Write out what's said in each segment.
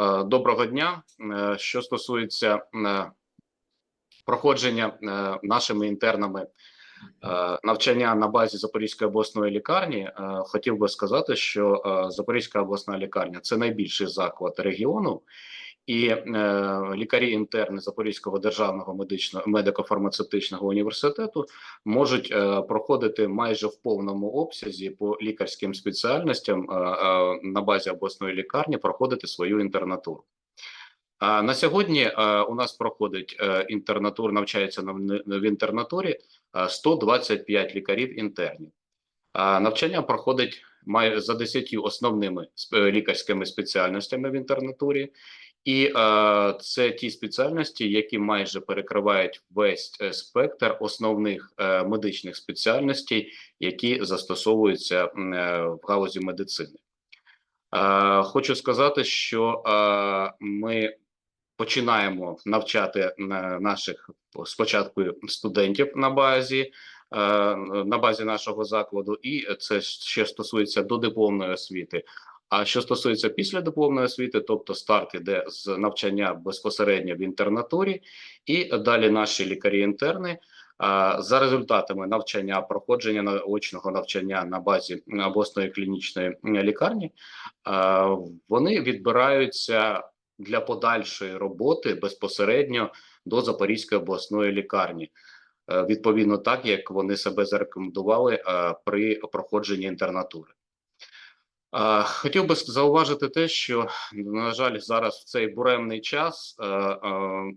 Е, Доброго дня. Е, Що стосується е, проходження нашими інтернами навчання на базі Запорізької обласної лікарні, хотів би сказати, що Запорізька обласна лікарня це найбільший заклад регіону, і е, лікарі-інтерни Запорізького державного медичного медико-фармацевтичного університету можуть е, проходити майже в повному обсязі по лікарським спеціальностям е, е, на базі обласної лікарні проходити свою інтернатуру. А на сьогодні е, у нас проходить е, інтернатур, навчається на в інтернатурі е, 125 лікарів інтернів. А навчання проходить майже за 10 основними лікарськими спеціальностями в інтернатурі, і е, це ті спеціальності, які майже перекривають весь е, спектр основних е, медичних спеціальностей, які застосовуються е, в галузі медицини. Е, хочу сказати, що е, ми починаємо навчати е, наших спочатку студентів на базі. е, На базі нашого закладу, і це ще стосується додипломної освіти. А що стосується післядипломної освіти, тобто старт іде з навчання безпосередньо в інтернатурі, і далі наші лікарі-інтерни за результатами навчання, проходження наочного навчання на базі обласної клінічної лікарні, вони відбираються для подальшої роботи безпосередньо до Запорізької обласної лікарні. Е, Відповідно, так як вони себе зарекомендували е, при проходженні інтернатури. Хотів би зауважити те, що на жаль, зараз в цей буремний час е, е,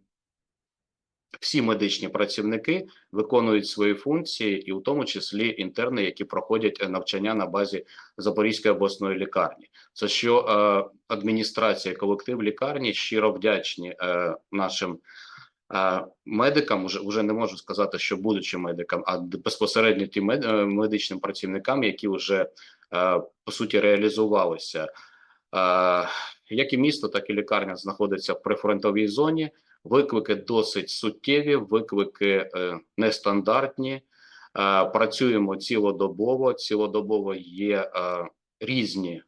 всі медичні працівники виконують свої функції, і в тому числі інтерни, які проходять навчання на базі Запорізької обласної лікарні. Це що е, адміністрація, колектив лікарні щиро вдячні нашим. Е, Медикам уже вже не можу сказати, що будучи медикам, а безпосередньо тим е, медичним працівникам, які вже е, по суті реалізувалися. Як і місто, так і лікарня знаходиться в прифронтовій зоні. Виклики досить суттєві, виклики нестандартні. Працюємо цілодобово. Цілодобово є різні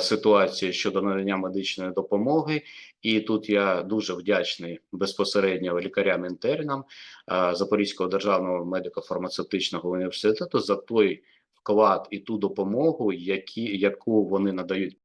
ситуації щодо надання медичної допомоги. І тут я дуже вдячний безпосередньо лікарям-інтернам е, Запорізького державного медико-фармацевтичного університету за той вклад і ту допомогу, які, яку вони надають